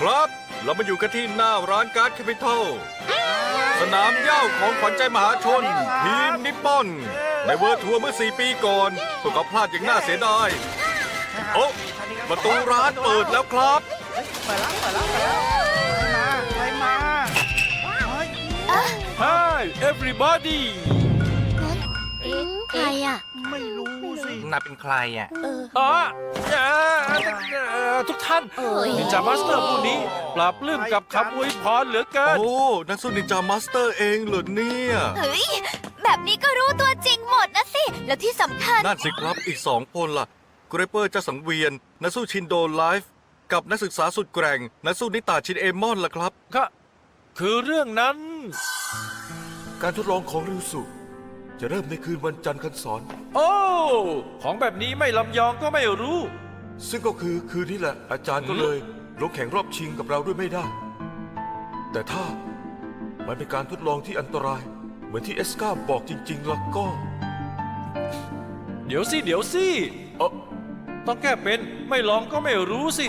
ครับ เรามาอยู่กันที่หน้าร้านการ์ดแคปิตอลสนามเหย้าของขวัญใจมหาชน ทีมนิปปอน ในเวิร์ทัวร์เมื่อ 4 ปีก่อนพวกเขาพลาดอย่างน่าเสียดายโอ้ประตูร้านเปิดแล้วครับ เปิดแล้วเปิดแล้วเปิดแล้วใครมาใครมาเฮ้ย Hi everybody ใค รอะ ไม่รู้สิน่าเป็นใครอะเออ อ๋อเอ่อเอ่อทุกท่านโอ้ย นินจามาสเตอร์ผู้นี้ปราบปลื้มกับคำอวยพรเหลือเกิน โอ้ นักสู้นินจามาสเตอร์เองเหรอเนี่ย เฮ้ย แบบนี้ก็รู้ตัวจริงหมดนะสิ แล้วที่สำคัญ นั่นสิครับอีกสองคนล่ะ เกรเปอร์เจ้าสังเวียน นักสู้ชินโดไลฟ์กับนักศึกษาสุดแกร่ง นักสู้นิตาชินเอมอนล่ะครับ ก็คือเรื่องนั้น การทดลองของริวสุ จะเริ่มในคืนวันจันทร์คันสอน โอ้ ของแบบนี้ไม่ลำยองก็ไม่รู้ ซึ่งก็คือคืนนี้แหละ อาจารย์ก็เลยลงแข่งรอบชิงกับเราด้วยไม่ได้ แต่ถ้ามันเป็นการทดลองที่อันตราย เหมือนที่เอสกาบอกจริง ๆ แล้วก็เดี๋ยวสิ เดี๋ยวสิ เออต้องแก้เป็นไม่ลองก็ไม่รู้สิ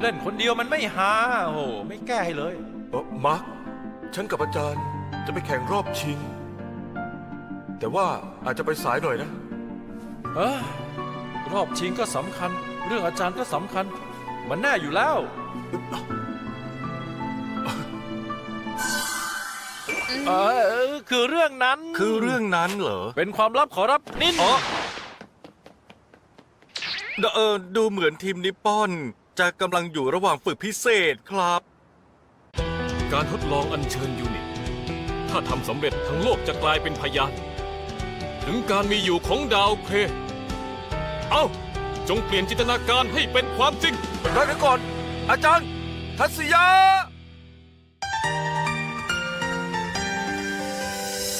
เล่นคนเดียวมันไม่หาโอ้โหไม่แก้ให้เลย เออมาร์คฉันกับอาจารย์จะไปแข่งรอบชิง แต่ว่าอาจจะไปสายหน่อยนะ เอ้ยรอบชิงก็สำคัญ เรื่องอาจารย์ก็สำคัญ มันแน่อยู่แล้ว เออคือเรื่องนั้นคือเรื่องนั้นเหรอเป็นความลับขอรับนินอ๋อเออดูเหมือนทีมนิปปอนจะกำลังอยู่ระหว่างฝึกพิเศษครับ การทดลองอัญเชิญยูนิต ถ้าทำสำเร็จทั้งโลกจะกลายเป็นพยาน ถึงการมีอยู่ของดาวเคราะห์เอา จงเปลี่ยนจินตนาการให้เป็นความจริง ได้เดี๋ยวก่อน อาจารย์ ทัศยา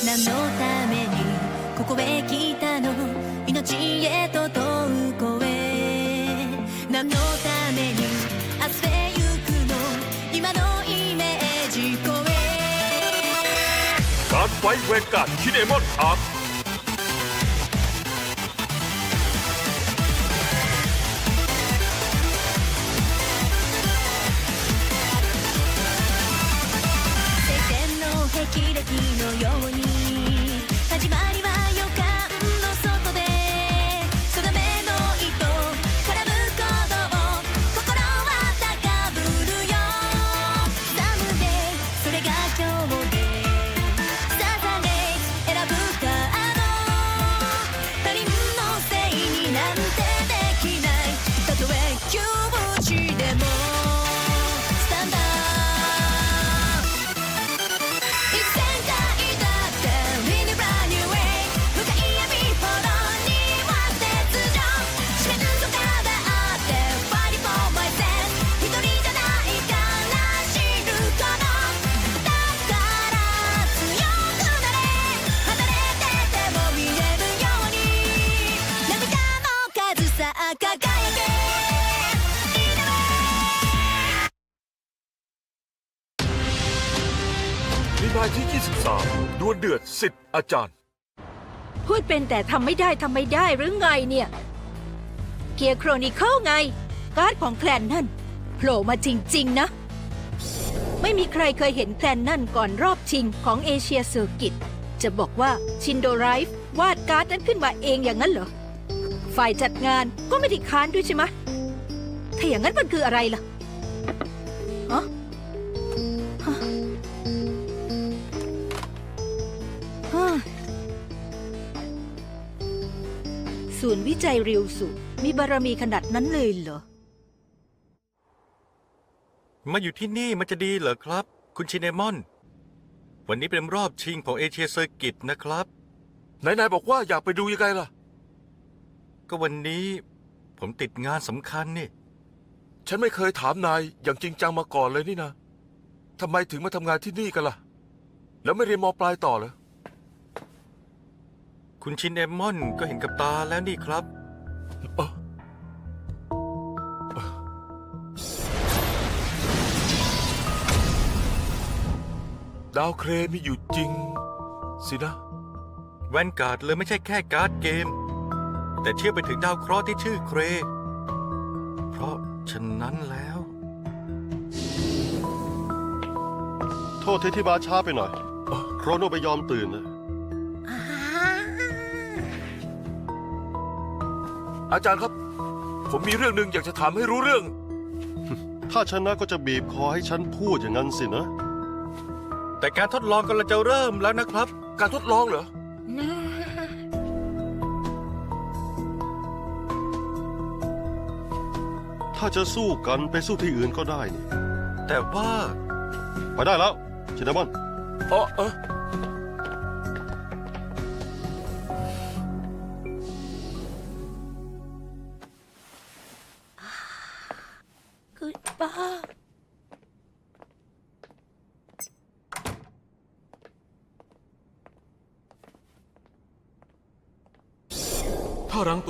何のためにここへ来たの命へと問う声何のために明日へ行くの今のイメージ声 การไฟเวการ์ดคิดเอมอนอาร์ 天の霹靂のように始まり สิทธิ์อาจารย์ พูดเป็นแต่ทำไม่ได้ทำไม่ได้หรือไงเนี่ย เกียร์โครนิเคิลไง การ์ดของแคลนนั่นโผล่มาจริง ๆ นะ ไม่มีใครเคยเห็นแคลนนั่นก่อนรอบชิงของเอเชียเซอร์กิต จะบอกว่าชินโดไรฟ์วาดการ์ดนั้นขึ้นมาเองอย่างนั้นเหรอ ฝ่ายจัดงานก็ไม่ได้ค้านด้วยใช่ไหมถ้าอย่างนั้นมันคืออะไรล่ะ ศูนย์วิจัยริวสุ มีบารมีขนาดนั้นเลยเหรอ มาอยู่ที่นี่มันจะดีเหรอครับ คุณชินเอมอน วันนี้เป็นรอบชิงของเอเชียเซอร์กิตนะครับ ไหนนายบอกว่าอยากไปดูยังไงล่ะ ก็วันนี้ผมติดงานสำคัญนี่ ฉันไม่เคยถามนายอย่างจริงจังมาก่อนเลยนี่นะทำไมถึงมาทำงานที่นี่กันล่ะ แล้วไม่เรียนมปลายต่อเหรอ คุณชินเอมอนก็เห็นกับตาแล้วนี่ครับเอ้อเอ้อดาวเครมีอยู่จริง สินะ แวนการ์ดเลยไม่ใช่แค่การ์ดเกม แต่เชื่อไปถึงดาวเคราะห์ที่ชื่อเคร เพราะฉะนั้นแล้วษทีที่มาช้าไปหน่อย โครโนไปยอมตื่นนะ อาจารย์ครับ ผมมีเรื่องหนึ่งอยากจะถามให้รู้เรื่อง ถ้าชนะก็จะบีบคอให้ฉันพูดอย่างนั้นสินะ แต่การทดลองกำลังจะเริ่มแล้วนะครับ การทดลองเหรอ ถ้าจะสู้กันไปสู้ที่อื่นก็ได้นี่แต่ว่า ไปได้แล้วชินนามอน อ๋อเออ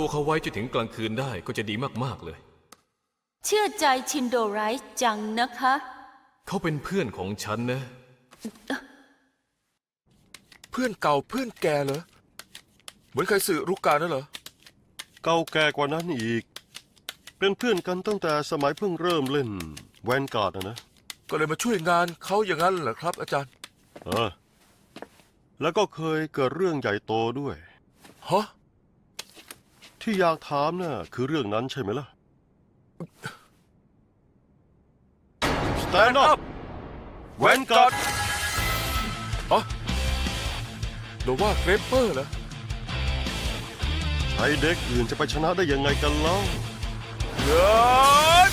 ถ้ารั้งตัวเขาไว้จนถึงกลางคืนได้ก็จะดีมาก ๆ เลย เชื่อใจชินโดไรส์จังนะคะ เขาเป็นเพื่อนของฉันนะ เพื่อนเก่าเพื่อนแก่เหรอ เหมือนใครสื่อรุกการนั่นเหรอ เก่าแก่กว่านั้นอีก เป็นเพื่อนกันตั้งแต่สมัยเพิ่งเริ่มเล่นแวนการ์ดนะนะก็เลยมาช่วยงานเขาอย่างนั้นเหรอครับ อาจารย์เออแล้วก็เคยเกิดเรื่องใหญ่โตด้วย ฮะ ที่อยากถามน่ะคือเรื่องนั้นใช่ไหมล่ะ Stand up แวนการ์ดอ๋อโนว่าเกรปเปอร์เหรอใช้เด็กอื่นจะไปชนะได้ยังไงกันเล่าเฮ้ย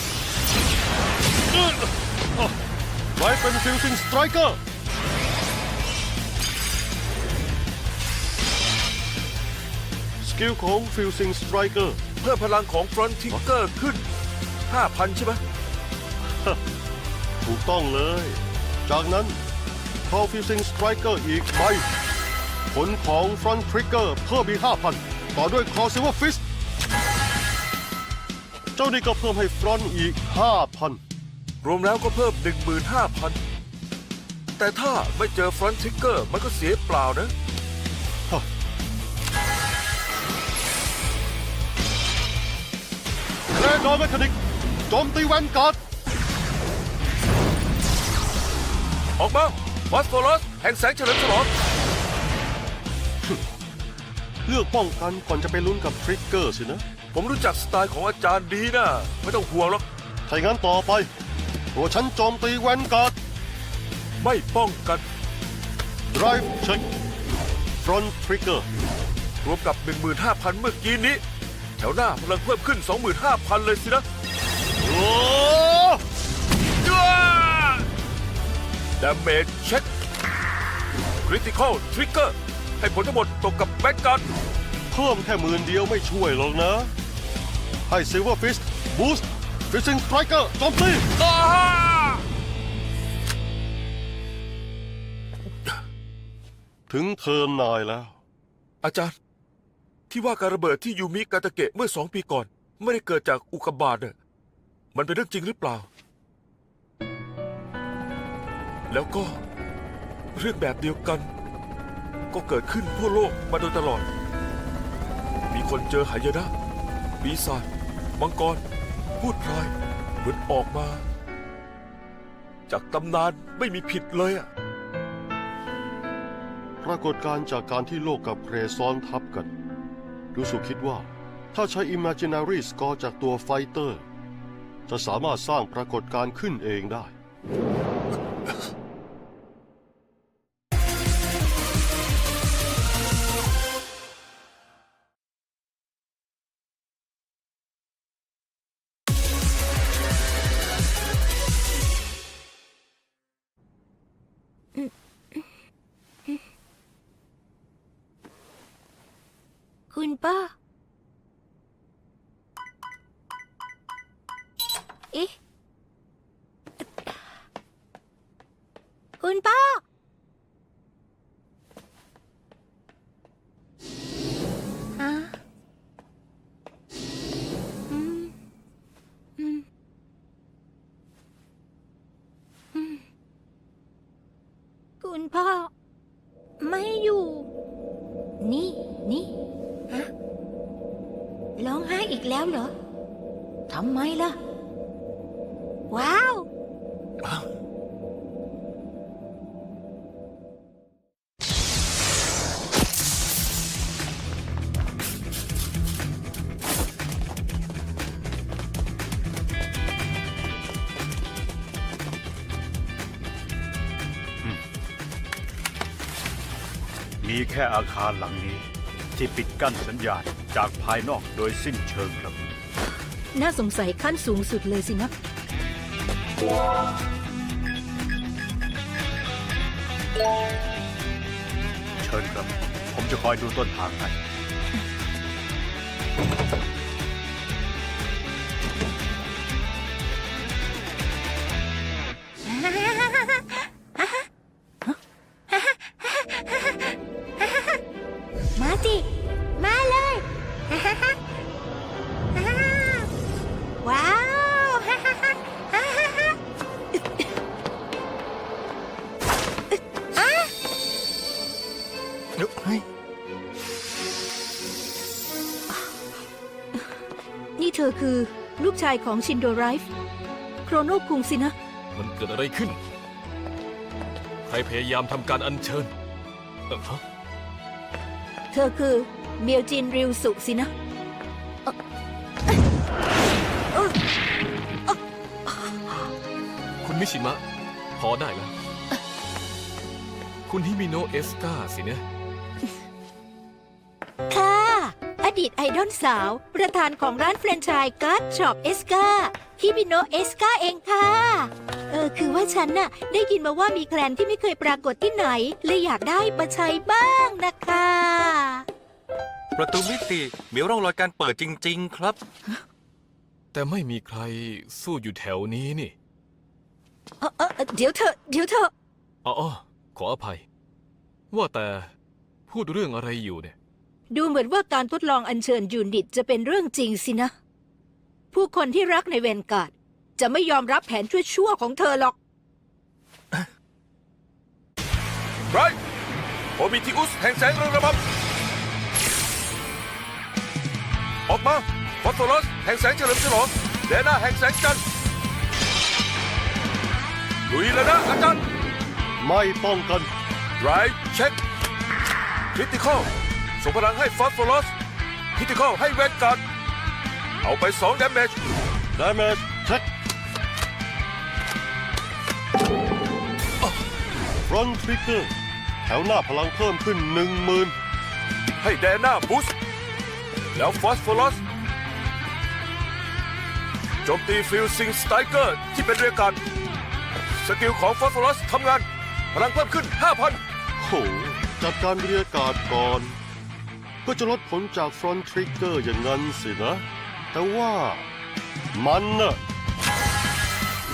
ไรเป็นฟิวซิงสไตรเกอร์ กิลของฟิวซิงสไตรเกอร์เพิ่มพลังของฟรอนทิกเกอร์ขึ้น 5,000 ใช่ไหมถูกต้องเลย จากนั้น call fusing striker อีกใบผลของ front trigger เพิ่มอีก5,000 ต่อด้วย call silver fist เจ้านี่ก็เพิ่มให้ front อีก 5,000 รวมแล้วก็เพิ่ม 15,000 แต่ถ้าไม่เจอฟรอนทิกเกอร์มันก็เสียเปล่านะ แน่นอนแมคานิกโจมตีแวนการ์ดออกมาวัสโฟลอสแห่งแสงเฉลิมฉลองเลือกป้องกันก่อนจะไปลุ้นกับทริกเกอร์สินะผมรู้จักสไตล์ของอาจารย์ดีนะไม่ต้องห่วงหรอกถ้าอย่างนั้นต่อไป ตัวฉันโจมตีแวนการ์ดไม่ป้องกัน drive check front trigger รวมกับ 15,000 เมื่อกี้นี้แถ วหน้าพลังเพิ่มขึ้น 25,000 เลยสินะ โอ้ดาเมจเช็คคริติคอลทริกเกอร์ให้ผลทั้งหมดตกกับแบ็กกันเพิ่มแค่หมื่นเดียวไม่ช่วยหรอกนะ ให้ Silver Fist Boost Fishing Striker โจมตีถึงเทิร์นนายแล้ว อาจารย์ ที่ว่าการระเบิดที่ยูมิกาตะเกะเมื่อสองปีก่อน ไม่ได้เกิดจากอุกกาบาตเนี่ยมันเป็นเรื่องจริงหรือเปล่า แล้วก็เรื่องแบบเดียวกัน ก็เกิดขึ้นทั่วโลกมาโดยตลอด มีคนเจอหายนะปีศาจมังกร พูดพลายเหมือนออกมา จากตำนานไม่มีผิดเลยอะปรากฏการณ์จากการที่โลกกับเพรซ้อนทับกัน รู้สึกคิดว่า ถ้าใช้ Imaginary Score จากตัวไฟเตอร์ จะสามารถสร้างปรากฏการณ์ขึ้นเองได้คุณ ป้า เอ๊ะคุณป้า ฮะอืมอืมอืมคุณพ่อ ล่ะ ว้าว มีแค่อาคารหลังนี้ที่ปิดกั้นสัญญาณจากภายนอกโดยสิ้นเชิงครับ น่าสงสัยขั้นสูงสุดเลยสินะ เชิญครับ ผมจะคอยดูต้นทางให้มาสิ กชายของชินโดไรฟ์โครโนคุงสินะ มันเกิดอะไรขึ้น ใครพยายามทำการอัญเชิญเอ่อฮะเธอคือเมียวจินริวสุสินะ คุณมิชิมะ พอได้แล้ว คุณฮิมิโนะเอสกาสินะค่ะ ดีตไอดอลสาว ประธานของร้านแฟรนไชส์การ์ดช็อปเอสกาฮิบิโนะเอสกาเองค่ะ เออ คือว่าฉันน่ะ ได้ยินมาว่ามีแคลนที่ไม่เคยปรากฏที่ไหน เลยอยากได้มาใช้บ้างนะคะ ประตูมิติมีร่องรอยการเปิดจริง ๆ ครับ แต่ไม่มีใครสู้อยู่แถวนี้นี่ เออเออเออเดี๋ยวเถอะเดี๋ยวเถอะ อ๋ออขออภัย ว่าแต่พูดเรื่องอะไรอยู่เนี่ย ดูเหมือนว่าการทดลองอัญเชิญยูนิตจะเป็นเรื่องจริงสินะ ผู้คนที่รักในเวนการ์ดจะไม่ยอมรับแผนชั่วๆของเธอหรอก ไรโอมิทิอุสแห่งแสงเรืองระบออกมาฟอสโฟรัสแห่งแสงเฉลิมฉลองเดน่าแห่งแสงจันทร์ลุยแล้วนะอาจารย์ไม่ป้องกัน ไรเช็คคริติคอล ส่งพลังให้ฟอสโฟรัสคริติคอลให้แวนการ์ดเอาไป2 damage damage check front trigger แถวหน้าพลังเพิ่มขึ้นหนึ่งหมื่นให้แดน่าบูสต์แล้วฟอสโฟรัสโจมตีฟิลซิงสไตเกอร์ที่เป็นเรียกการสกิลของฟอสโฟรัสทำงาน พลังเพิ่มขึ้น 5,000 โหจัดการเรียกการ์ดก่อน ก็จะลดผลจาก front trigger อย่างนั้นสินะ แต่ว่ามันน่ะ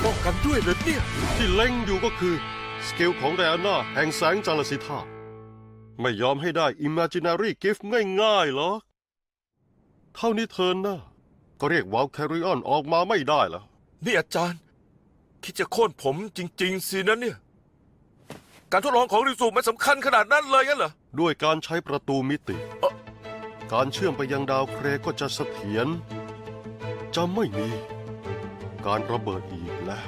ป้องกันด้วยเลยเนี่ย ที่เล็งอยู่ก็คือสกิลของแดน่าแห่งแสงจารสิธาไม่ยอมให้ได้ Imaginary Gift ง่ายๆหรอกเท่านี้เธอน่ะก็เรียกว a ลแคริออนออกมาไม่ได้แล้ว นี่อาจารย์ คิดจะโค่นผมจริง ๆ สินะเนี่ย การทดลองของริสูมันสำคัญขนาดนั้นเลยงั้นเหรอ ด้วยการใช้ประตูมิติเอ่อการเชื่อมไปยังดาวเคราะห์ก็จะเสถียรจะไม่มี การระเบิดอีกแล้ว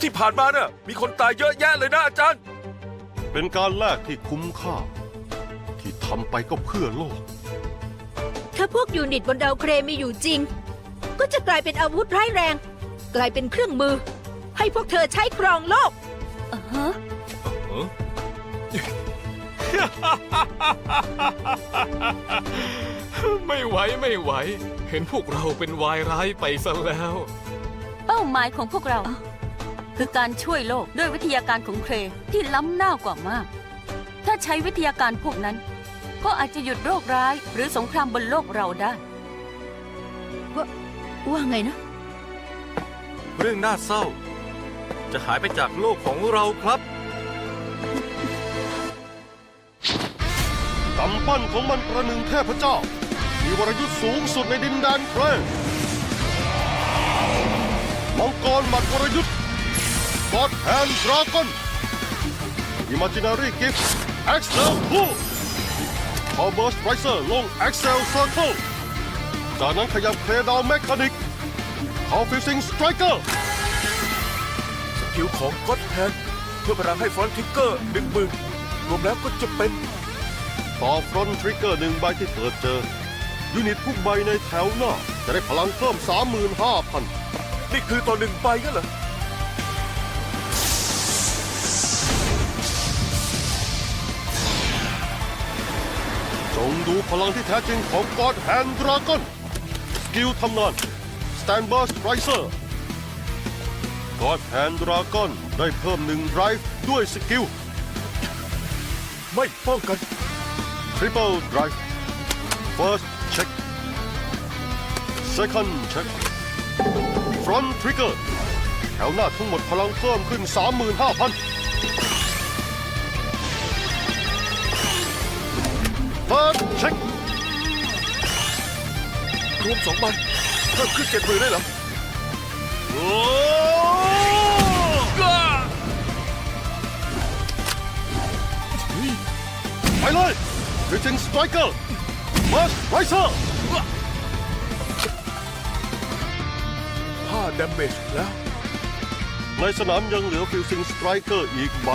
ที่ผ่านมาเนี่ยมีคนตายเยอะแยะเลยนะอาจารย์ เป็นการแลกที่คุ้มค่า ที่ทำไปก็เพื่อโลก ถ้าพวกยูนิตบนดาวเคราะห์มีอยู่จริง ก็จะกลายเป็นอาวุธร้ายแรง กลายเป็นเครื่องมือ ให้พวกเธอใช้ครองโลก ไม่ไหวไม่ไหว เห็นพวกเราเป็นวายร้ายไปซะแล้ว เป้าหมายของพวกเรา คือการช่วยโลกด้วยวิทยาการของเครที่ล้ำหน้ากว่ามาก ถ้าใช้วิทยาการพวกนั้น ก็อาจจะหยุดโรคร้ายหรือสงครามบนโลกเราได้ว่าไงนะ เรื่องน่าเศร้า จะหายไปจากโลกของเราครับำปั้นของมันประหนึ่งเทพเจ้า มีวรยุทธ์สูงสุดในดินแดนเครนมังกรหมัดวรยุทธ์กอดแฮนด์ดราก้อน Imaginary Gift Excel 2 Power Burst Riser ลง Excel Circle จากนั้นขยับเคลดาวแมคานิก Power Fishing Striker สกิลของก็ d แ a นด์เพื่อพลังให้ฟอนทิกเกอร์หนึ่งมือรวมแล้วก็จะเป็น ต่อ Front Trigger หนึ่งใบที่เกิดเจอ ยูนิตทุกใบในแถวหน้า จะได้พลังเพิ่ม 35,000 นี่คือต่อหนึ่งใบงั้นเหรองดูพลังที่แท้จริงของกอดแฮนดราก้อนสกิลทำงานสแตนบ r ร์สไรเซอร์กอดแฮนดราก้อนได้เพิ่มหนึ่งไรฟ์ด้วยสกิล ไม่ป้องกัน Triple Drive First check Second check Front Trigger แถวหน้าทั้งหมดพลังเพิ่มขึ้น 35,000 Third check รวมสองใบเพิ่มขึ้นเจ็ดหมื่นได้เหรอ โอ้ไปเลย Hitting Striker First Riser ห้าดาเมจแล้ว ในสนามยังเหลือฟิวซิงสไตรเกอร์อีกใบ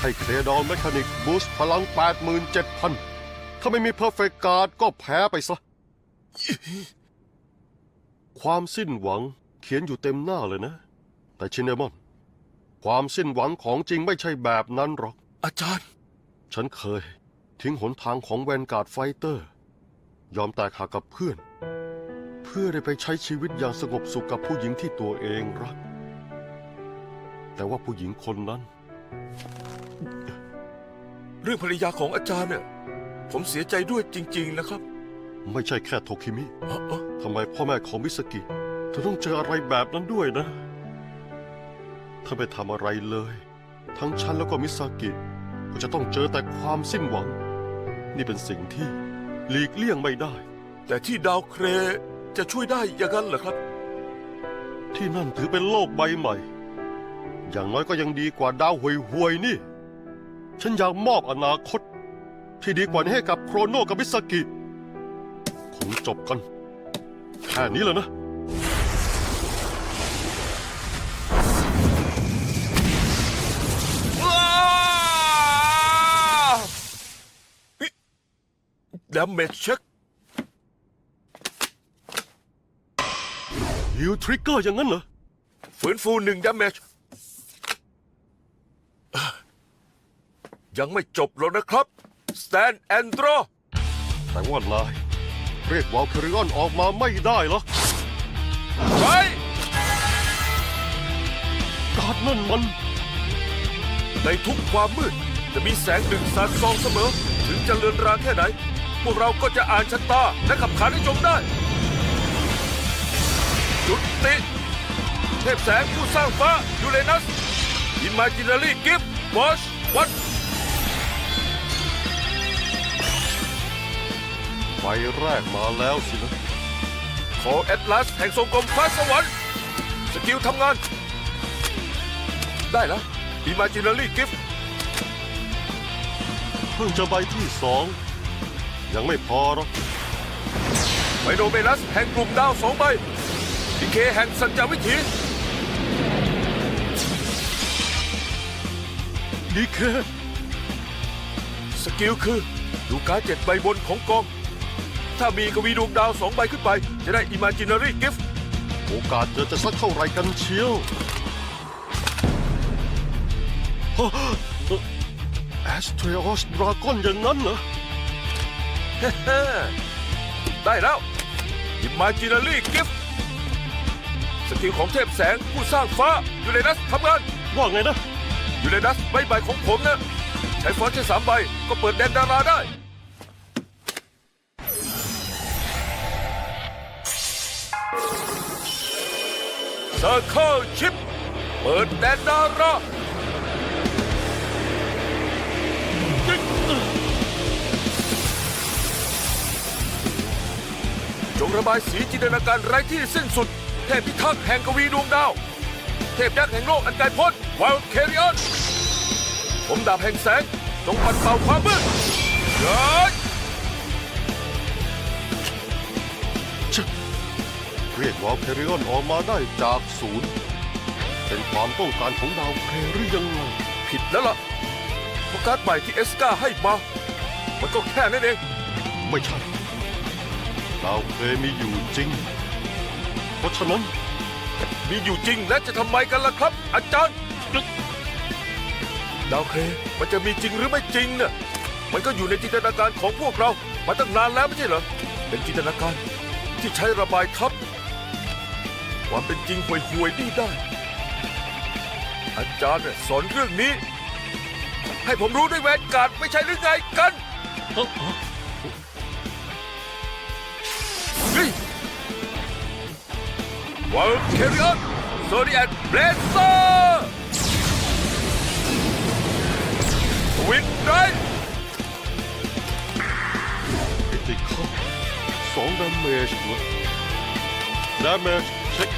ให้เคลดอลแมคานิกบูสต์พลัง 87,000 ถ้าไม่มีเพอร์เฟกการ์ดก็แพ้ไปซะ ความสิ้นหวังเขียนอยู่เต็มหน้าเลยนะ แต่ชินเนมอน ความสิ้นหวังของจริงไม่ใช่แบบนั้นหรอก อาจารย์ ฉันเคย ทิ้งหนทางของแวนการ์ดไฟเตอร์ ยอมแตกหักกับเพื่อน เพื่อได้ไปใช้ชีวิตอย่างสงบสุขกับผู้หญิงที่ตัวเองรัก แต่ว่าผู้หญิงคนนั้น เรื่องภรรยาของอาจารย์เนี่ยผมเสียใจด้วยจริง ๆ นะครับ ไม่ใช่แค่โทคิมิเอ้อเอ้อทำไมพ่อแม่ของมิสกิเธอต้องเจออะไรแบบนั้นด้วยนะ ถ้าไม่ทำอะไรเลย ทั้งฉันแล้วก็มิสกิก็จะต้องเจอแต่ความสิ้นหวัง นี่เป็นสิ่งที่หลีกเลี่ยงไม่ได้ แต่ที่ดาวเครจะช่วยได้อย่างนั้นเหรอครับ ที่นั่นถือเป็นโลกใบใหม่ อย่างน้อยก็ยังดีกว่าดาวห่วยๆนี่ ฉันอยากมอบอนาคต ที่ดีกว่านี้ให้กับโครโนกับมิสกิคงจบกัน แค่นี้แหละนะ ดาเมจเช็คฮิวทริกเกอร์อย่างนั้นเหรอ ฟื้นฟูหนึ่งดาเมจยังไม่จบแล้วนะครับ สแตนแอนดรอแต่ว่านาย เรียกวอลคิริออนออกมาไม่ได้เหรอไปการ์ดนั่นมัน ในทุกความมืด จะมีแสงหนึ่งสาดส่องเสมอ ถึงจะเลือนรางแค่ไหน พวกเราก็จะอ่านชะตาและขับขานให้จงได้ จุดติ เทพแสงผู้สร้างฟ้ายูเรนัสอิม a จินารีกิฟต์วอชวัดไฟแรกมาแล้วสินะ ขอแอตลาสแห่งทรงกรมฟ้าสวรรค์สกิลทำงาน ได้แล้วอิม a จินารีกิฟต์เพิ่งจะใบที่สอง ยังไม่พอหรอกไมโดเมลัสแห่งกลุ่มดาวสองใบดีเคแห่งสัจจวิถีดีเคสกิลคือดูการดเจ็ดใบบนของกอง ถ้ามีกวีดวงดาวสองใบขึ้นไป จะได้ Imaginary Gift โอกาสเจอจะสักเท่าไหรกันเชียวแอสเทรอสดราก้อนอย่างนั้นเหรอ ได้แล้ว Imaginary Gift สกิลของเทพแสงผู้สร้างฟ้ายูเรนัสทำงานว่าไงนะ ยูเรนัสใบใบของผมนะ ใช้ฟอนต์แค่สามใบก็เปิดแดนดาราได้ เซอร์เคิลชิป เปิดแดนดารา งระบายสีจินตนาการไร้ที่สิ้นสุด เทพพิทักษ์แห่งกวีดวงดาว เทพยักษ์แห่งโลกอันไกลโพ้นวาลเคริออนผมดาบแห่งแสงจงปัดเป่าความมืดเกิดเรียกวอลเพริออนออกมาได้จากศูนย์ เป็นความต้องการของดาวเคราหรือยังไงผิดแล้วล่ะเพราะการ์ดใหม่ที่เอสกาให้มา มันก็แค่นั้นเอง ไม่ใช่ ดาวเครามีอยู่จริง เพราะฉะนั้นมีอยู่จริงและจะทำไมกันล่ะครับ อาจารย์ดาวเคราะห์มันจะมีจริงหรือไม่จริงน่ะมันก็อยู่ในจินตนาการของพวกเรามาตั้งนานแล้วไม่ใช่เหรอเป็นจินตนาการที่ใช้ระบายทับความเป็นจริงห่วยๆนี่ได้ อาจารย์เนี่ยสอนเรื่องนี้ ให้ผมรู้ด้วยแวนการ์ดไม่ใช่หรือไงกัน ยวอลเคริออนโซดิแอนเบลเซอร์วินได้อิติคอสองดาเมจเหรอดาเมจเช็ค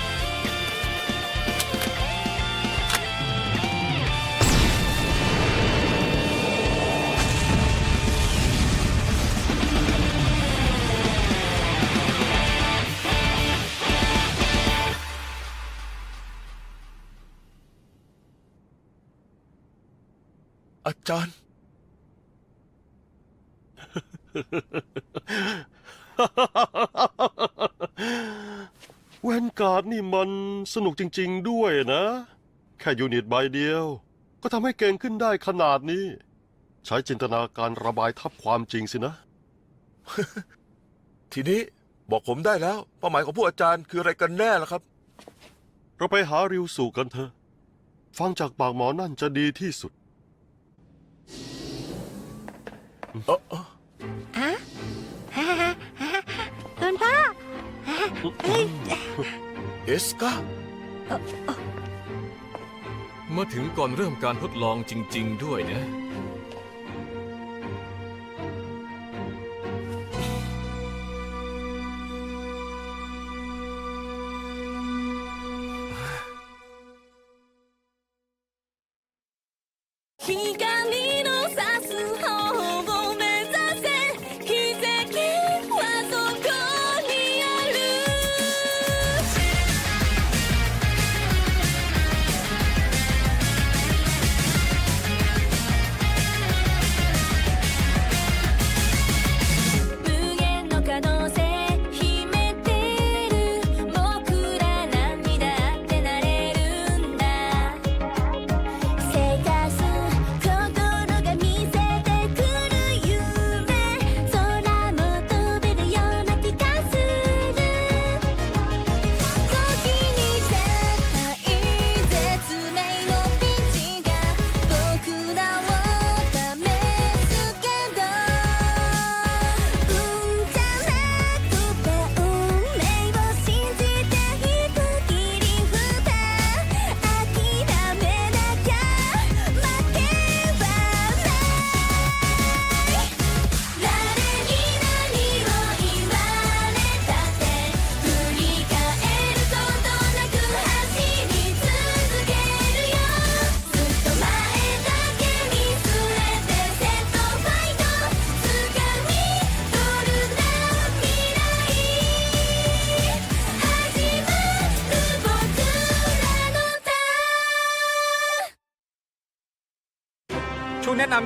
จารย์แวนการ์ดนี่มันสนุกจริง ๆ ด้วยนะ แค่ยูนิตใบเดียว ก็ทำให้เก่งขึ้นได้ขนาดนี้ ใช้จินตนาการระบายทับความจริงสินะ ทีนี้บอกผมได้แล้ว เป้าหมายของผู้อาจารย์คืออะไรกันแน่ล่ะครับ เราไปหาริวสู่กันเถอะ ฟังจากปากหมอนั่นจะดีที่สุด เออเออคุณพ่อเอสกามาถึงก่อนเริ่มการทดลองจริง ๆ ด้วยนะ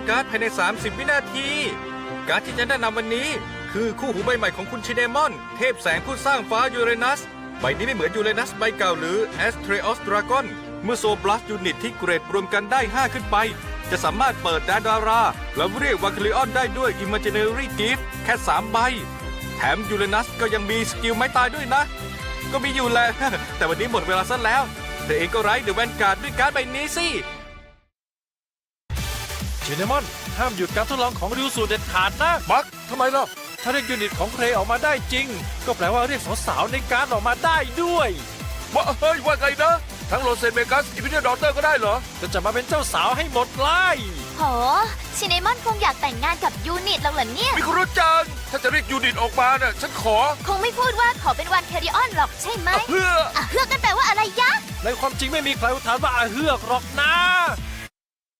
การ์ดภายใน 30 วินาที การ์ดที่จะแนะนำวันนี้ คือคู่หูใบใหม่ของคุณชิเดมอน เทพแสงผู้สร้างฟ้ายูเรนัส ใบนี้ไม่เหมือนยูเรนัสใบเก่าหรือแอสเทรอสดราก้อนเมื่อโซบลัสยูนิตที่เกรดรวมกันได้ 5 ขึ้นไป จะสามารถเปิดดาดารา แล้วเรียกวาคลิออนได้ด้วย Imaginary Gift แค่ 3 ใบ แถมยูเรนัสก็ยังมีสกิลไม้ตายด้วยนะ ก็มีอยู่แหละแต่วันนี้หมดเวลาซะแล้วเธอเองก็ไร้เดอะแวนการ์ดด้วยการ์ดใบนี้สิ เชนเนมอน ห้ามหยุดการทดลองของริวสูเด็ดขาดนะมักทำไมล่ะ ถ้าเรียกยูนิตของเครออกมาได้จริง ก็แปลว่าเรียกสาวๆในการดออกมาได้ด้วยว่าเฮ้ยว่าไงนะ ทั้งโรเซนเมกัสอิพิเนียดอเตอร์ก็ได้เหรอก็จะมาเป็นเจ้าสาวให้หมดไล่โหชินเนมอนคงอยากแต่งงานกับยูนิตเราเหรอเนี่ยมีคุณรู้จังถ้าจะเรียกยูนิตออกมาน่ะฉันขอ คงไม่พูดว่าขอเป็นวันแคริออนหรอกใช่ไหมเพื่ออะเฮือกกันแปลว่าอะไรยะ ในความจริงไม่มีใครอุทานว่าอาเฮือกหรอกนะ